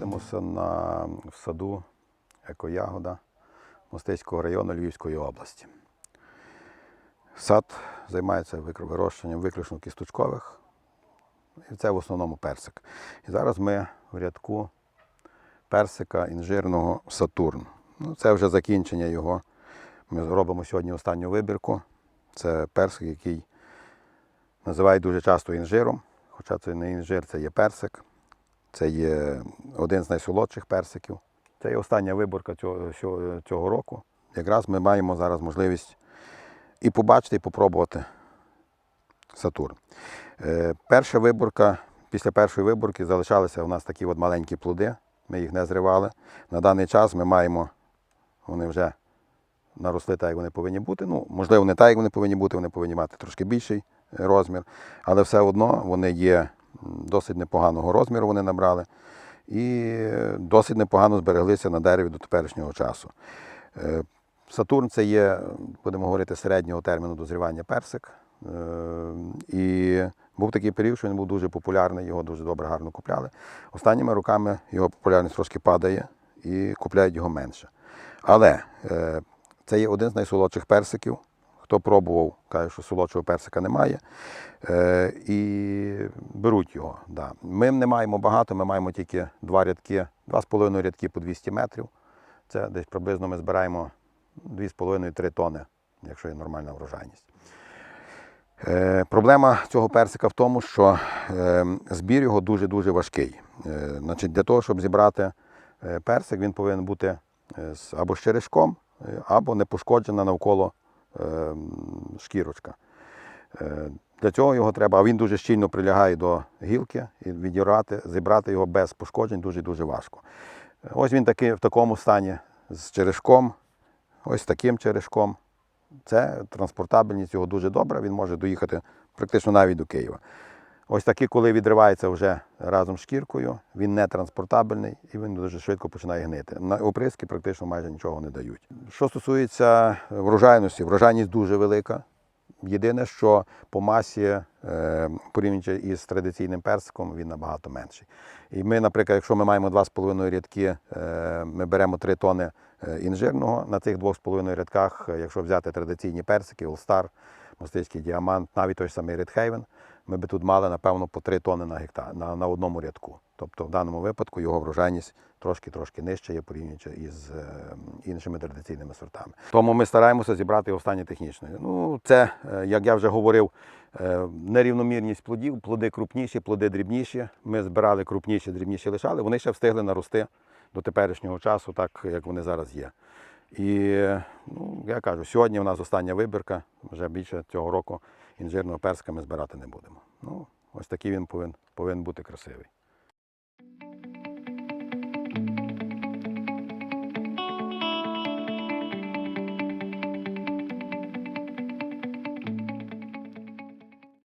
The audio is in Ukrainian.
знаходимося на, в саду Екоягода Мостицького району Львівської області. Сад займається вирощенням виключно кісточкових, і це в основному персик. І зараз ми в рядку персика інжирного Сатурн. Ну, це вже закінчення його. Ми робимо сьогодні останню вибірку. Це персик, який називають дуже часто інжиром, хоча це не інжир, це є персик. Це є один з найсолодших персиків. Це є остання виборка цього, цього, року. Якраз ми маємо зараз можливість і побачити, і попробувати Сатурн. Е, перша виборка, після першої виборки залишалися у нас такі от маленькі плоди. Ми їх не зривали. На даний час ми маємо, вони вже наросли так, як вони повинні бути. Ну, можливо, не так, як вони повинні бути, вони повинні мати трошки більший розмір, але все одно вони є досить непоганого розміру, вони набрали, і досить непогано збереглися на дереві до теперішнього часу. Е, Сатурн це є, будемо говорити, середнього терміну дозрівання персик. Е, І був такий період, що він був дуже популярний, його дуже добре гарно купляли. Останніми роками його популярність трошки падає і купляють його менше. Але е, це є один з найсолодших персиків. Хто пробував, каже, що солодшого персика немає. Е, і беруть його. Да. Ми не маємо багато, ми маємо тільки два рядки, два з половиною рядки по 200 метрів. Це десь приблизно ми збираємо 2,5-3 тони, якщо є нормальна врожайність. Е, проблема цього персика в тому, що е, збір його дуже-дуже важкий. Е, значить, для того, щоб зібрати е, персик, він повинен бути е, або з черешком, е, або не пошкоджена навколо шкірочка. Е, Для цього його треба, а він дуже щільно прилягає до гілки, і відірати, зібрати його без пошкоджень дуже-дуже важко. Ось він таки, в такому стані з черешком, ось таким черешком. Це транспортабельність його дуже добра, він може доїхати практично навіть до Києва. Ось такий, коли відривається вже разом з шкіркою, він не транспортабельний і він дуже швидко починає гнити. На оприски практично майже нічого не дають. Що стосується врожайності, врожайність дуже велика. Єдине, що по масі, е, порівнюючи із традиційним персиком, він набагато менший. І ми, наприклад, якщо ми маємо 2,5 рядки, е, ми беремо 3 тони е, інжирного. На цих 2,5 рядках, якщо взяти традиційні персики, All-Star, мостицький діамант, навіть той самий Редхейвен, ми би тут мали, напевно, по 3 тони на гектар на, на одному рядку. Тобто в даному випадку його врожайність трошки-трошки нижча є порівнюючи із е, іншими традиційними сортами. Тому ми стараємося зібрати стані технічної. Ну, це, е, як я вже говорив, е, нерівномірність плодів, плоди крупніші, плоди дрібніші. Ми збирали крупніші, дрібніші лишали. Вони ще встигли нарости до теперішнього часу, так як вони зараз є. І ну, я кажу, сьогодні у нас остання вибірка, вже більше цього року інжирного персика ми збирати не будемо. Ну, ось такий він повинен, повинен бути красивий.